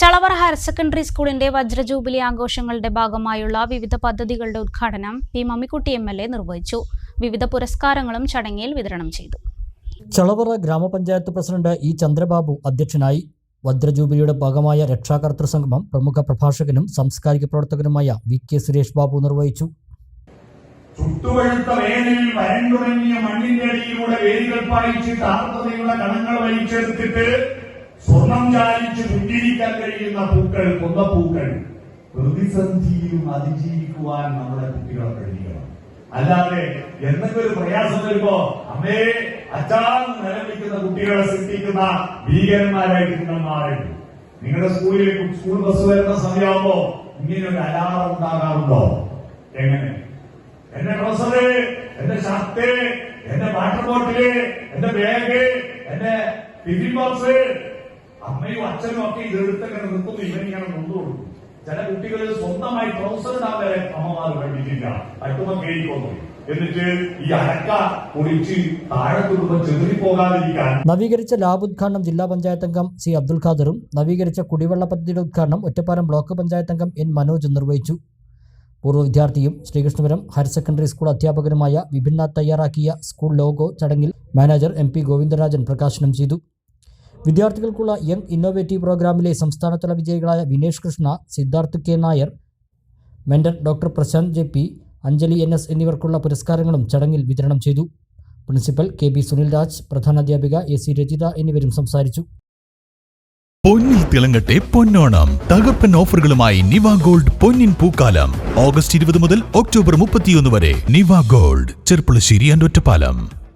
Chalavara higher secondary സ്കൂളിന്റെ വജ്രജൂബിലി ആഘോഷങ്ങളുടെ ഭാഗമായുള്ള വിവിധ പദ്ധതികളുടെ ഉദ്ഘാടനം P Mammikutty M L A നിർവഹിച്ചു. വിവിധ പുരസ്കാരങ്ങളും ചടങ്ങിൽ വിതരണം ചെയ്തു. ചളവറ ഗ്രാമപഞ്ചായത്ത് പ്രസിഡന്റ് ഇ ചന്ദ്രബാബു അധ്യക്ഷനായി വജ്രജൂബിലിയുടെ ഭാഗമായ രക്ഷാകർത്തൃ സംഗമം പ്രമുഖ പ്രഭാഷകനും സാംസ്കാരിക പ്രവർത്തകനുമായ വി കെ സുരേഷ് ബാബു നിർവഹിച്ചു. ചുട്ടുപഴുത്ത വേനലിൽ വരണ്ടുണങ്ങിയ മണ്ണിന്റെ അടിയിലൂടെ വേരുകൾ പായിച്ചിട്ട് ആർദ്രതയുടെ കണങ്ങൾ വലിച്ചെടുത്തിട്ട് പുഞ്ചിരിക്കാൻ കഴിയുന്ന പൂക്കൾ കൊന്നപ്പൂക്കൾ പ്രതിസന്ധിയും അതിജീവിക്കുവാൻ നമ്മുടെ കുട്ടികളെ കഴിയണം. അല്ലാതെ എന്തെങ്കിലും പ്രയാസം വരുമ്പോ അമ്മേ അച്ഛാന്ന് നിലവിളിക്കുന്ന കുട്ടികളെ സൃഷ്ടിക്കുന്ന ഭീകരന്മാരായിട്ട് നിങ്ങൾ മാറരുത്. നിങ്ങളുടെ സ്കൂളിലേക്ക് സ്കൂൾ ബസ് വരുന്ന സമയമാകുമ്പോ ഇങ്ങനെ ഒരു അലാറം ഉണ്ടാകാറുണ്ടോ? എങ്ങനെ? എന്റെ ഡ്രസ്സറ് എന്റെ ഷർട്ട് എന്റെ വാട്ടർ ബോട്ടിൽ എന്റെ ബാഗ് എന്റെ ടിഫിൻ ബോക്സ് അമ്മയും അച്ഛനും ഒക്കെ ഇത് എടുത്തങ്ങനെ നിൽക്കുന്നു ഇവൻ ഇങ്ങനെ കൊണ്ടു കൊടുക്കും ചില കുട്ടികൾ സ്വന്തമായി ട്രൗസർ ഇടാൻ വരെ അമ്മമാർ പഠിപ്പിക്കില്ല. പറ്റുമ്പോ കേൾക്കുന്നു എന്നിട്ട് ഈ നവീകരിച്ച ലാബ് ഉദ്ഘാടനം ജില്ലാ പഞ്ചായത്ത് അംഗം സി അബ്ദുൽ ഖാദറും നവീകരിച്ച കുടിവെള്ള പദ്ധതിയുടെ ഉദ്ഘാടനം ഒറ്റപ്പാലം ബ്ലോക്ക് പഞ്ചായത്ത് അംഗം എൻ മനോജ് നിർവഹിച്ചു. പൂർവ വിദ്യാർത്ഥിയും ശ്രീകൃഷ്ണപുരം ഹയർ സെക്കൻഡറി സ്കൂൾ അധ്യാപകനുമായ വിഭിന്ന തയ്യാറാക്കിയ സ്കൂൾ ലോഗോ ചടങ്ങിൽ മാനേജർ എം പി ഗോവിന്ദരാജൻ പ്രകാശനം ചെയ്തു. വിദ്യാർത്ഥികൾക്കുള്ള യങ് ഇന്നോവേറ്റീവ് പ്രോഗ്രാമിലെ സംസ്ഥാനതല വിജയികളായ Vinesh Krishna Siddharth K. Nair mentor doctor Prashanth J. P Anjali N. S എന്നിവർക്കുള്ള പുരസ്കാരങ്ങളും ചടങ്ങിൽ വിതരണം ചെയ്തു. Principal K. B. Sunil Raj പ്രധാനാധ്യാപിക A. C. Rajitha എന്നിവരും സംസാരിച്ചു. പൊന്നിൽ തിളങ്ങട്ടെ പൊന്നോണം. തകർപ്പൻ ഓഫറുകളുമായി നിവ ഗോൾഡ് പൊന്നിൻ പൂക്കാലം. ഓഗസ്റ്റ് ഇരുപത് മുതൽ ഒക്ടോബർ മുപ്പത്തിയൊന്ന് വരെ നിവ ഗോൾഡ്. ചെർപ്പുളശ്ശേരി ആൻഡ് ഒറ്റപ്പാലം.